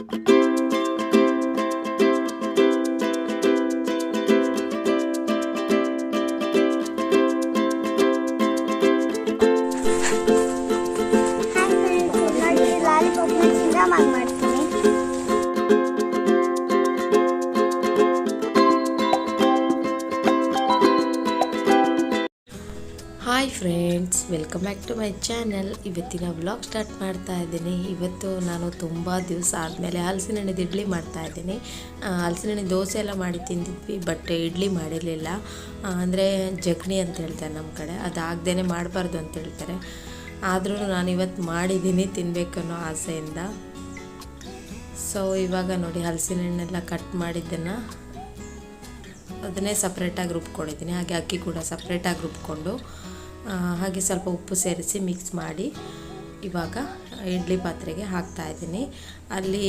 ನೋಡಿ hi friends welcome back to my channel ಇವತ್ತಿನ vlog start ಮಾಡ್ತಾ ಇದ್ದೀನಿ. ಇವತ್ತು ನಾನು ತುಂಬ ದಿವಸ ಆದಮೇಲೆ ಹಲಸಿನ ಹಣ್ಣಿದ ಇಡ್ಲಿ ಮಾಡ್ತಾ ಇದ್ದೀನಿ. ಹಲಸಿನ ಹಣ್ಣಿನ ದೋಸೆ ಎಲ್ಲ ಮಾಡಿ ತಿಂದಿದ್ವಿ ಬಟ್ ಇಡ್ಲಿ ಮಾಡಿರಲಿಲ್ಲ. ಅಂದರೆ ಜಗಣಿ ಅಂತ ಹೇಳ್ತಾರೆ ನಮ್ಮ ಕಡೆ. ಅದಾಗದೇ ಮಾಡಬಾರ್ದು ಅಂತ ಹೇಳ್ತಾರೆ. ಆದರೂ ನಾನು ಇವತ್ತು ಮಾಡಿದ್ದೀನಿ ತಿನ್ನಬೇಕನ್ನೋ ಆಸೆಯಿಂದ. ಸೊ ಇವಾಗ ನೋಡಿ ಹಲಸಿನ ಹಣ್ಣೆಲ್ಲ ಕಟ್ ಮಾಡಿದ್ದನ್ನು ಅದನ್ನೇ ಸಪ್ರೇಟಾಗಿ ರುಬ್ಕೊಂಡಿದ್ದೀನಿ. ಹಾಗೆ ಅಕ್ಕಿ ಕೂಡ ಸಪ್ರೇಟಾಗಿ ರುಬ್ಕೊಂಡು. ಹಾಗೆ ಸ್ವಲ್ಪ ಉಪ್ಪು ಸೇರಿಸಿ ಮಿಕ್ಸ್ ಮಾಡಿ ಇವಾಗ ಇಡ್ಲಿ ಪಾತ್ರೆಗೆ ಹಾಕ್ತಾ ಇದ್ದೀನಿ. ಅಲ್ಲಿ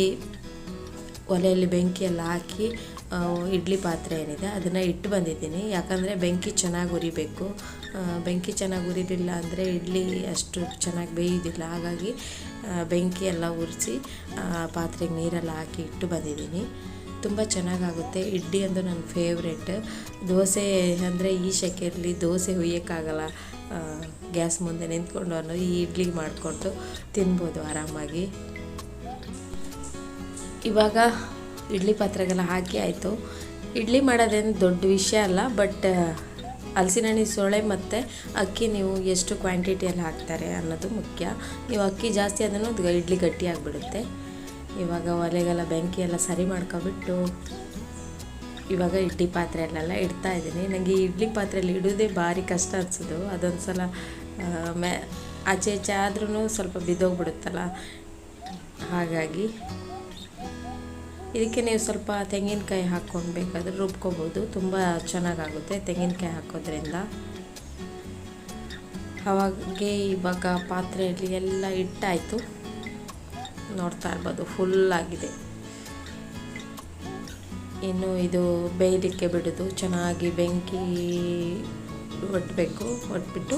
ಒಲೆಯಲ್ಲಿ ಬೆಂಕಿ ಎಲ್ಲ ಹಾಕಿ ಇಡ್ಲಿ ಪಾತ್ರೆ ಏನಿದೆ ಅದನ್ನು ಇಟ್ಟು ಬಂದಿದ್ದೀನಿ. ಯಾಕಂದರೆ ಬೆಂಕಿ ಚೆನ್ನಾಗಿ ಉರಿಬೇಕು. ಬೆಂಕಿ ಚೆನ್ನಾಗಿ ಉರಿಲಿಲ್ಲ ಅಂದರೆ ಇಡ್ಲಿ ಅಷ್ಟು ಚೆನ್ನಾಗಿ ಬೇಯೋದಿಲ್ಲ. ಹಾಗಾಗಿ ಬೆಂಕಿ ಎಲ್ಲ ಉರಿಸಿ ಪಾತ್ರೆಗೆ ನೀರೆಲ್ಲ ಹಾಕಿ ಇಟ್ಟು ಬಂದಿದ್ದೀನಿ. ತುಂಬ ಚೆನ್ನಾಗಾಗುತ್ತೆ. ಇಡ್ಲಿ ಅಂದು ನನ್ನ ಫೇವ್ರೆಟ್ ದೋಸೆ ಅಂದರೆ ಈ ಶೆಕೆಯಲ್ಲಿ ದೋಸೆ ಹುಯ್ಯೋಕ್ಕಾಗಲ್ಲ. ಗ್ಯಾಸ್ ಮುಂದೆ ನಿಂತ್ಕೊಂಡು ಅನ್ನೋ ಈ ಇಡ್ಲಿ ಮಾಡಿಕೊಂಡು ತಿನ್ಬೋದು ಆರಾಮಾಗಿ. ಇವಾಗ ಇಡ್ಲಿ ಪಾತ್ರೆಗೆಲ್ಲ ಹಾಕಿ ಆಯಿತು. ಇಡ್ಲಿ ಮಾಡೋದೇನು ದೊಡ್ಡ ವಿಷಯ ಅಲ್ಲ, ಬಟ್ ಹಲಸಿನ ಹಣ್ಣಿ ಸೊಳೆ ಮತ್ತು ಅಕ್ಕಿ ನೀವು ಎಷ್ಟು ಕ್ವಾಂಟಿಟಿಯಲ್ಲಿ ಹಾಕ್ತಾರೆ ಅನ್ನೋದು ಮುಖ್ಯ. ನೀವು ಅಕ್ಕಿ ಜಾಸ್ತಿ ಅದನ್ನು ಇಡ್ಲಿ ಗಟ್ಟಿಯಾಗಿಬಿಡುತ್ತೆ ಇವಾಗ ಒಲೆಗೆಲ್ಲ ಬೆಂಕಿ ಎಲ್ಲ ಸರಿ ಮಾಡ್ಕೊಬಿಟ್ಟು ಇವಾಗ ಇಡ್ಲಿ ಪಾತ್ರೆಯಲ್ಲೆಲ್ಲ ಇಡ್ತಾ ಇದ್ದೀನಿ. ನನಗೆ ಈ ಇಡ್ಲಿ ಪಾತ್ರೆಯಲ್ಲಿ ಇಡೋದೇ ಭಾರಿ ಕಷ್ಟ ಅನಿಸೋದು. ಅದೊಂದು ಸಲ ಮೆ, ಆಚೆ ಈಚೆ ಆದ್ರೂ ಸ್ವಲ್ಪ ಬಿದ್ದೋಗ್ಬಿಡುತ್ತಲ್ಲ? ಹಾಗಾಗಿ ಇದಕ್ಕೆ ನೀವು ಸ್ವಲ್ಪ ತೆಂಗಿನಕಾಯಿ ಹಾಕ್ಕೊಂಡು ಬೇಕಾದರೆ ರುಬ್ಕೋಬೋದು. ತುಂಬ ಚೆನ್ನಾಗಾಗುತ್ತೆ ತೆಂಗಿನಕಾಯಿ ಹಾಕೋದ್ರಿಂದ. ಅವಾಗೆ ಇವಾಗ ಪಾತ್ರೆಯಲ್ಲಿ ಎಲ್ಲ ಇಟ್ಟಾಯಿತು ನೋಡ್ತಾ ಇರ್ಬೋದು ಫುಲ್ ಆಗಿದೆ. ಇನ್ನು ಇದು ಬೇಯಲಿಕ್ಕೆ ಬಿಡೋದು, ಚೆನ್ನಾಗಿ ಬೆಂಕಿ ಒಟ್ಟಬೇಕು ಒಟ್ಬಿಟ್ಟು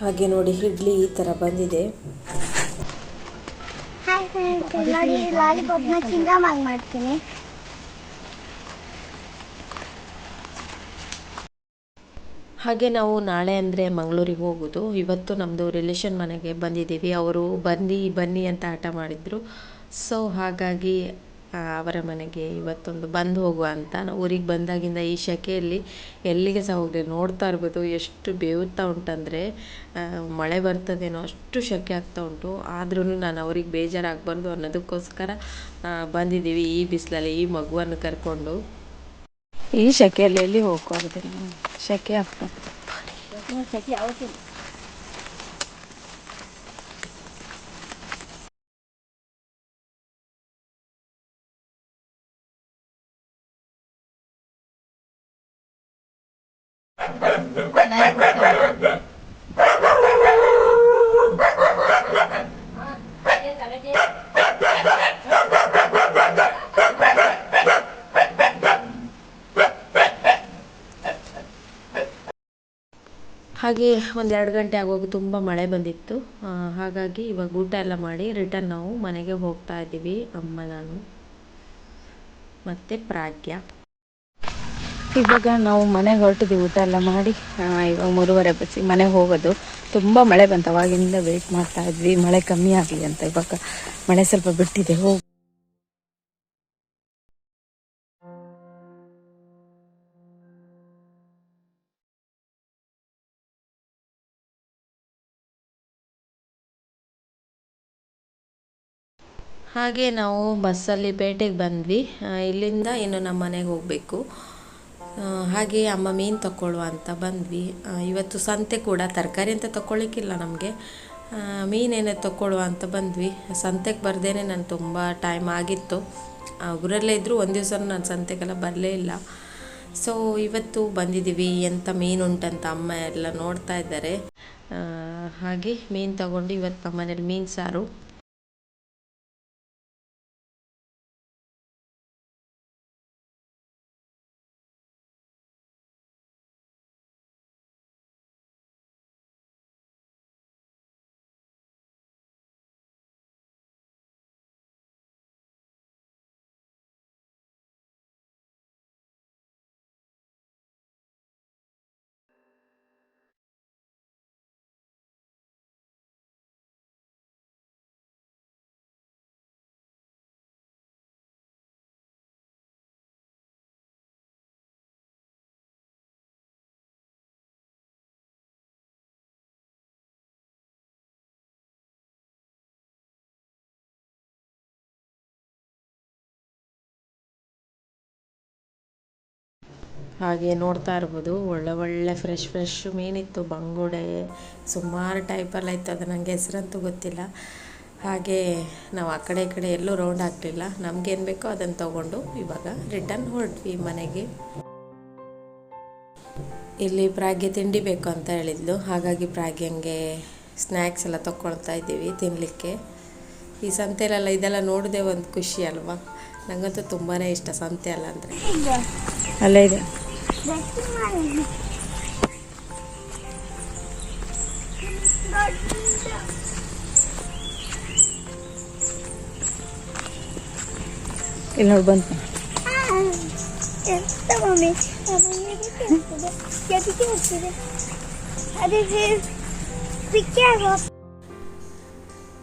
ಹಾಗೆ ನೋಡಿ ಇಡ್ಲಿ ಈ ಥರ ಬಂದಿದೆ. ಮಾಡ್ತೀನಿ. ಹಾಗೆ ನಾವು ನಾಳೆ ಅಂದರೆ ಮಂಗಳೂರಿಗೆ ಹೋಗೋದು. ಇವತ್ತು ನಮ್ಮದು ರಿಲೇಶನ್ ಮನೆಗೆ ಬಂದಿದ್ದೀವಿ. ಅವರು ಬನ್ನಿ ಬನ್ನಿ ಅಂತ ಹಠ ಮಾಡಿದರು. ಸೊ ಹಾಗಾಗಿ ಅವರ ಮನೆಗೆ ಇವತ್ತೊಂದು ಬಂದು ಹೋಗುವ ಅಂತ. ನಾವು ಊರಿಗೆ ಬಂದಾಗಿಂದ ಈ ಸೆಖೆಯಲ್ಲಿ ಎಲ್ಲಿಗೆ ಸಹ ಹೋಗದೆ ನೋಡ್ತಾ ಇರ್ಬೋದು. ಎಷ್ಟು ಬೇಯುತ್ತಾ ಉಂಟಂದರೆ ಮಳೆ ಬರ್ತದೇನೋ ಅಷ್ಟು ಸೆಕೆ ಆಗ್ತಾ ಉಂಟು. ಆದ್ರೂ ನಾನು ಅವ್ರಿಗೆ ಬೇಜಾರಾಗಬಾರ್ದು ಅನ್ನೋದಕ್ಕೋಸ್ಕರ ಬಂದಿದ್ದೀವಿ ಈ ಬಿಸಿಲಲ್ಲಿ ಈ ಮಗುವನ್ನು ಕರ್ಕೊಂಡು. ಈ ಸೆಖೆಯಲ್ಲಿ ಎಲ್ಲಿ Check it out. Check it out. Thank. ಹಾಗೆ ಒಂದು ಎರಡು ಗಂಟೆ ಆಗುವಾಗ ತುಂಬ ಮಳೆ ಬಂದಿತ್ತು. ಹಾಗಾಗಿ ಇವಾಗ ಊಟ ಎಲ್ಲ ಮಾಡಿ ರಿಟರ್ನ್ ನಾವು ಮನೆಗೆ ಹೋಗ್ತಾ ಇದ್ದೀವಿ ಅಮ್ಮ ನಾನು. ಮತ್ತು ಪ್ರಾಗ್ಯ ಇವಾಗ ನಾವು ಮನೆಗೆ ಹೊರಟಿದ್ದೀವಿ ಊಟ ಎಲ್ಲ ಮಾಡಿ. ಇವಾಗ ಮೂರುವರೆ ಬಸ್ಸಿ ಮನೆಗೆ ಹೋಗೋದು. ತುಂಬ ಮಳೆ ಬಂತು, ಅವಾಗಿಂದ ವೆಯ್ಟ್ ಮಾಡ್ತಾ ಇದ್ವಿ. ಮಳೆ ಕಮ್ಮಿ ಆಗಲಿ ಅಂತ ಇವಾಗ ಮಳೆ ಸ್ವಲ್ಪ ಬಿಟ್ಟಿದೆ. ಹೋಗಿ ಹಾಗೆ ನಾವು ಬಸ್ಸಲ್ಲಿ ಪೇಟೆಗೆ ಬಂದ್ವಿ. ಇಲ್ಲಿಂದ ಇನ್ನು ನಮ್ಮ ಮನೆಗೆ ಹೋಗಬೇಕು. ಹಾಗೆ ಅಮ್ಮ ಮೀನು ತಗೊಳ್ಳುವ ಅಂತ ಬಂದ್ವಿ. ಇವತ್ತು ಸಂತೆ ಕೂಡ ತರಕಾರಿ ಅಂತ ತಗೊಳ್ಳಿಕ್ಕಿಲ್ಲ ನಮಗೆ. ಮೀನೇನೇ ತಗೊಳ್ಳುವ ಅಂತ ಬಂದ್ವಿ. ಸಂತೆಗೆ ಬರ್ದೇನೆ ನಾನು ತುಂಬ ಟೈಮ್ ಆಗಿತ್ತು. ಊರಲ್ಲೇ ಇದ್ದರೂ ಒಂದು ದಿವಸ ನಾನು ಸಂತೆಗೆಲ್ಲ ಬರಲೇ ಇಲ್ಲ. ಸೊ ಇವತ್ತು ಬಂದಿದ್ದೀವಿ. ಎಂಥ ಮೀನು ಉಂಟಂತ ಅಮ್ಮ ಎಲ್ಲ ನೋಡ್ತಾ ಇದ್ದಾರೆ. ಹಾಗೆ ಮೀನು ತಗೊಂಡು ಇವತ್ತು ನಮ್ಮ ಮನೇಲಿ ಮೀನು ಸಾರು. ಹಾಗೆ ನೋಡ್ತಾ ಇರ್ಬೋದು. ಒಳ್ಳೆ ಒಳ್ಳೆ ಫ್ರೆಶ್ ಫ್ರೆಶ್ ಮೀನಿತ್ತು ಬಂಗುಡೆ ಸುಮಾರು ಟೈಪಲ್ಲ ಇತ್ತು ಅದು ನನಗೆ ಹೆಸರಂತೂ ಗೊತ್ತಿಲ್ಲ. ಹಾಗೆ ನಾವು ಆ ಕಡೆ ಈ ಕಡೆ ಎಲ್ಲೂ ರೌಂಡ್ ಹಾಕಲಿಲ್ಲ ನಮಗೇನು ಬೇಕೋ ಅದನ್ನು ತೊಗೊಂಡು ಇವಾಗ ರಿಟರ್ನ್ ಹೊರಟ್ವಿ ಮನೆಗೆ. ಇಲ್ಲಿ ಪ್ರಾಗ್ಯ ತಿಂಡಿ ಬೇಕು ಅಂತ ಹೇಳಿದ್ಲು. ಹಾಗಾಗಿ ಪ್ರಾಗ್ಯಂಗೆ ಸ್ನ್ಯಾಕ್ಸ್ ಎಲ್ಲ ತೊಗೊಳ್ತಾ ಇದ್ದೀವಿ ತಿನ್ನಲಿಕ್ಕೆ ಈ ಸಂತೆಲೆಲ್ಲ ಇದೆಲ್ಲ ನೋಡಿದೆ ಒಂದು ಖುಷಿ ಅಲ್ವಾ? ನನಗಂತೂ ತುಂಬಾ ಇಷ್ಟ ಸಂತೆ ಅಲ್ಲ ಅಂದರೆ. ಅಲ್ಲೇ ಇದೆ. ಇಲ್ಲಿ ನೋಡಿ ಬಂತು ಎಂತ ಮಮ್ಮಿ ಅದಕ್ಕೆ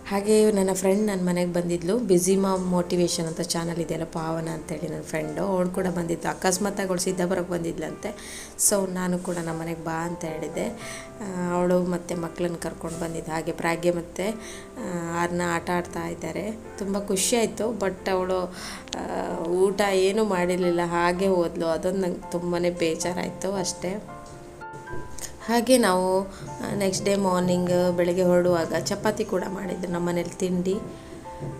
ಹಾಗೆ ನನ್ನ ಫ್ರೆಂಡ್ ನನ್ನ ಮನೆಗೆ ಬಂದಿದ್ಲು. ಬಿಸಿ ಮಾ ಮೋಟಿವೇಶನ್ ಅಂತ ಚಾನಲ್ ಇದೆಯಲ್ಲ, ಪಾವನ ಅಂತೇಳಿ ನನ್ನ ಫ್ರೆಂಡು ಅವಳು ಕೂಡ ಬಂದಿದ್ದು. ಅಕಸ್ಮಾತಾಗಿ ಅವಳು ಸಿದ್ದಾಪುರಕ್ಕೆ ಬಂದಿದ್ಲಂತೆ. ಸೊ ನಾನು ಕೂಡ ನಮ್ಮ ಮನೆಗೆ ಬಾ ಅಂತ ಹೇಳಿದ್ದೆ. ಅವಳು ಮತ್ತು ಮಕ್ಕಳನ್ನ ಕರ್ಕೊಂಡು ಬಂದಿದ್ದೆ. ಹಾಗೆ ಪ್ರಾಗ್ಯ ಮತ್ತು ಆರನ್ನ ಆಟ ಆಡ್ತಾ ಇದ್ದಾರೆ. ತುಂಬ ಖುಷಿಯಾಯಿತು ಬಟ್ ಅವಳು ಊಟ ಏನೂ ಮಾಡಿರಲಿಲ್ಲ. ಹಾಗೆ ಹೋದ್ಲು. ಅದೊಂದು ನಂಗೆ ತುಂಬಾ ಬೇಜಾರಾಯಿತು ಅಷ್ಟೇ. ಹಾಗೆ ನಾವು ನೆಕ್ಸ್ಟ್ ಡೇ ಮಾರ್ನಿಂಗ್ ಬೆಳಗ್ಗೆ ಹೊರಡುವಾಗ ಚಪಾತಿ ಕೂಡ ಮಾಡಿದ್ದೆ, ನಮ್ಮ ಮನೇಲಿ ತಿಂಡಿ.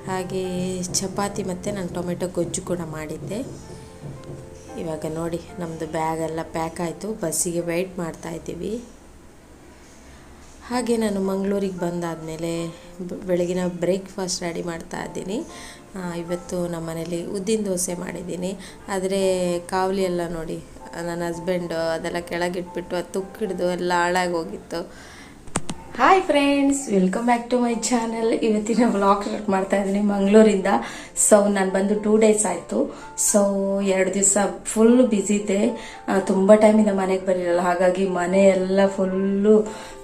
ಹಾಗೆ ಚಪಾತಿ ಮತ್ತು ನಾನು ಟೊಮೆಟೊ ಗೊಜ್ಜು ಕೂಡ ಮಾಡಿದ್ದೆ. ಇವಾಗ ನೋಡಿ ನಮ್ಮದು ಬ್ಯಾಗೆಲ್ಲ ಪ್ಯಾಕ್ ಆಯಿತು ಬಸ್ಸಿಗೆ ವೆಯ್ಟ್ ಮಾಡ್ತಾ ಇದ್ದೀವಿ. ಹಾಗೆ ನಾನು ಮಂಗಳೂರಿಗೆ ಬಂದಾದಮೇಲೆ ಬೆಳಗಿನ ಬ್ರೇಕ್ಫಾಸ್ಟ್ ರೆಡಿ ಮಾಡ್ತಾ ಇದ್ದೀನಿ. ಇವತ್ತು ನಮ್ಮ ಮನೇಲಿ ಉದ್ದಿನ ದೋಸೆ ಮಾಡಿದ್ದೀನಿ. ಆದರೆ ಕಾವಲಿ ಎಲ್ಲ ನೋಡಿ ನನ್ನ ಹಸ್ಬೆಂಡು ಅದೆಲ್ಲ ಕೆಳಗಿಟ್ಬಿಟ್ಟು ಅದು ತುಕ್ಕಿಡ್ದು ಎಲ್ಲ ಹಾಳಾಗಿ ಹೋಗಿತ್ತು. Hi friends welcome back to my channel ಇವತ್ತಿನ ವ್ಲಾಗ್ ಸ್ಟಾರ್ಟ್ ಮಾಡ್ತಾ ಇದ್ದೀನಿ ಮಂಗಳೂರಿಂದ. ಸೊ ನಾನು ಬಂದು ಟೂ ಡೇಸ್ ಆಯಿತು. ಸೊ ಎರಡು ದಿವಸ ಫುಲ್ ಬ್ಯುಸಿ ಇದೆ ತುಂಬ ಟೈಮಿಂದ ಮನೆಗೆ ಬರಲಿಲ್ಲ ಹಾಗಾಗಿ ಮನೆ ಎಲ್ಲ ಫುಲ್ಲು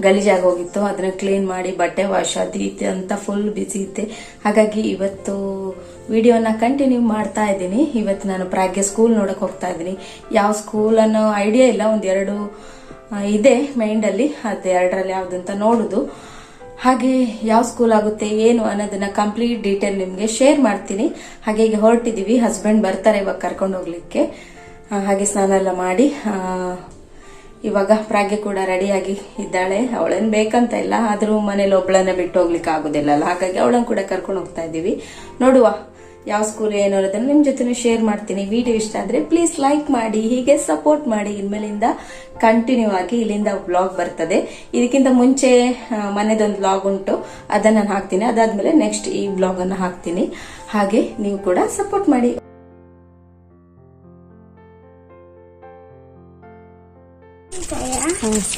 ಗಲೀಜಾಗಿ ಹೋಗಿತ್ತು. ಅದನ್ನ ಕ್ಲೀನ್ ಮಾಡಿ ಬಟ್ಟೆ ವಾಶ್ ಅದು ಇದು ಅಂತ ಫುಲ್ ಬ್ಯುಸಿ ಇದ್ದೆ. ಹಾಗಾಗಿ ಇವತ್ತು ವಿಡಿಯೋನ ಕಂಟಿನ್ಯೂ ಮಾಡ್ತಾ ಇದ್ದೀನಿ. ಇವತ್ತು ನಾನು ಪ್ರಾಗ್ಯ ಸ್ಕೂಲ್ ನೋಡಕ್ಕೆ ಹೋಗ್ತಾ ಇದ್ದೀನಿ. ಯಾವ ಸ್ಕೂಲ್ ಅನ್ನೋ ಐಡಿಯಾ ಇಲ್ಲ ಒಂದೆರಡು ಎರಡು ಇದೆ ಮೈಂಡಲ್ಲಿ ಅದು ಎರಡರಲ್ಲಿ ಯಾವ್ದು ಅಂತ ನೋಡುದು. ಹಾಗೆ ಯಾವ ಸ್ಕೂಲ್ ಆಗುತ್ತೆ, ಏನು ಅನ್ನೋದನ್ನ ಕಂಪ್ಲೀಟ್ ಡೀಟೇಲ್ ನಿಮಗೆ ಶೇರ್ ಮಾಡ್ತೀನಿ. ಹಾಗೆ ಈಗ ಹೊರಟಿದ್ದೀವಿ ಹಸ್ಬೆಂಡ್ ಬರ್ತಾರೆ ಇವಾಗ ಕರ್ಕೊಂಡು ಹೋಗ್ಲಿಕ್ಕೆ. ಹಾಗೆ ಸ್ನಾನ ಎಲ್ಲ ಮಾಡಿ ಇವಾಗ ಪ್ರಾಗ್ಯ ಕೂಡ ರೆಡಿಯಾಗಿ ಇದ್ದಾಳೆ. ಅವಳೇನು ಬೇಕಂತ ಇಲ್ಲ, ಆದರೂ ಮನೇಲಿ ಒಬ್ಬಳನ್ನ ಬಿಟ್ಟು ಹೋಗ್ಲಿಕ್ಕೆ ಆಗೋದಿಲ್ಲ ಅಲ್ಲ. ಹಾಗಾಗಿ ಅವಳನ್ನ ಕೂಡ ಕರ್ಕೊಂಡು ಹೋಗ್ತಾ ಇದ್ದೀವಿ. ನೋಡುವ. ಯಾವ ಸ್ಕೂಲ್ ಏನು ಇರೋದನ್ನು ನಿಮ್ಮ ಜೊತೆ ಶೇರ್ ಮಾಡ್ತೀನಿ. ವಿಡಿಯೋ ಇಷ್ಟ ಆದ್ರೆ ಪ್ಲೀಸ್ ಲೈಕ್ ಮಾಡಿ ಹೀಗೆ ಸಪೋರ್ಟ್ ಮಾಡಿ. ಇನ್ಮೇಲಿಂದ ಕಂಟಿನ್ಯೂ ಆಗಿ ಇಲ್ಲಿಂದ ವ್ಲಾಗ್ ಬರ್ತದೆ. ಇದಕ್ಕಿಂತ ಮುಂಚೆ ಮನೆದೊಂದು ವ್ಲಾಗ್ ಉಂಟು. ಅದನ್ನ ನಾನು ಹಾಕ್ತೀನಿ. ಅದಾದಮೇಲೆ ನೆಕ್ಸ್ಟ್ ಈ ವ್ಲಾಗನ್ನು ಅನ್ನ ಹಾಕ್ತೀನಿ. ಹಾಗೆ ನೀವು ಕೂಡ ಸಪೋರ್ಟ್ ಮಾಡಿ.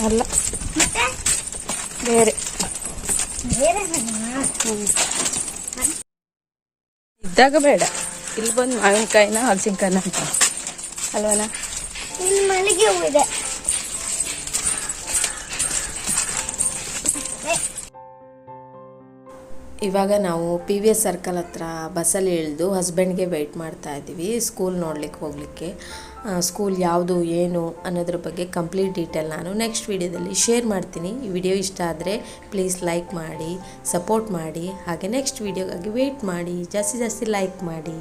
ಅಲ್ಲ. ಬೇರೆ. ಬೇರೆ ಇದ್ದಾಗ ಬೇಡ. ಇಲ್ಲಿ ಬಂದು ಮಾವಿನಕಾಯಿನ ಹಲಸಿನಕಾಯಿನ ಅಂತ ಅಲ್ವನ? ಇಲ್ಲಿ ಮಲ್ಲಿಗೆ ಹೂವಿದೆ ಇವಾಗ ನಾವು ಪಿ ವಿ ಎಸ್ ಸರ್ಕಲ್ ಹತ್ರ ಬಸ್ಸಲ್ಲಿ ಇಳಿದು ಹಸ್ಬೆಂಡ್ಗೆ ವೆಯ್ಟ್ ಮಾಡ್ತಾ ಇದ್ದೀವಿ ಸ್ಕೂಲ್ ನೋಡ್ಲಿಕ್ಕೆ ಹೋಗಲಿಕ್ಕೆ. ಸ್ಕೂಲ್ ಯಾವುದು, ಏನು ಅನ್ನೋದ್ರ ಬಗ್ಗೆ ಕಂಪ್ಲೀಟ್ ಡೀಟೇಲ್ ನಾನು ನೆಕ್ಸ್ಟ್ ವಿಡಿಯೋದಲ್ಲಿ ಶೇರ್ ಮಾಡ್ತೀನಿ. ಈ ವಿಡಿಯೋ ಇಷ್ಟ ಆದರೆ ಪ್ಲೀಸ್ ಲೈಕ್ ಮಾಡಿ ಸಪೋರ್ಟ್ ಮಾಡಿ, ಹಾಗೆ ನೆಕ್ಸ್ಟ್ ವಿಡಿಯೋಗಾಗಿ ವೆಯ್ಟ್ ಮಾಡಿ, ಜಾಸ್ತಿ ಜಾಸ್ತಿ ಲೈಕ್ ಮಾಡಿ.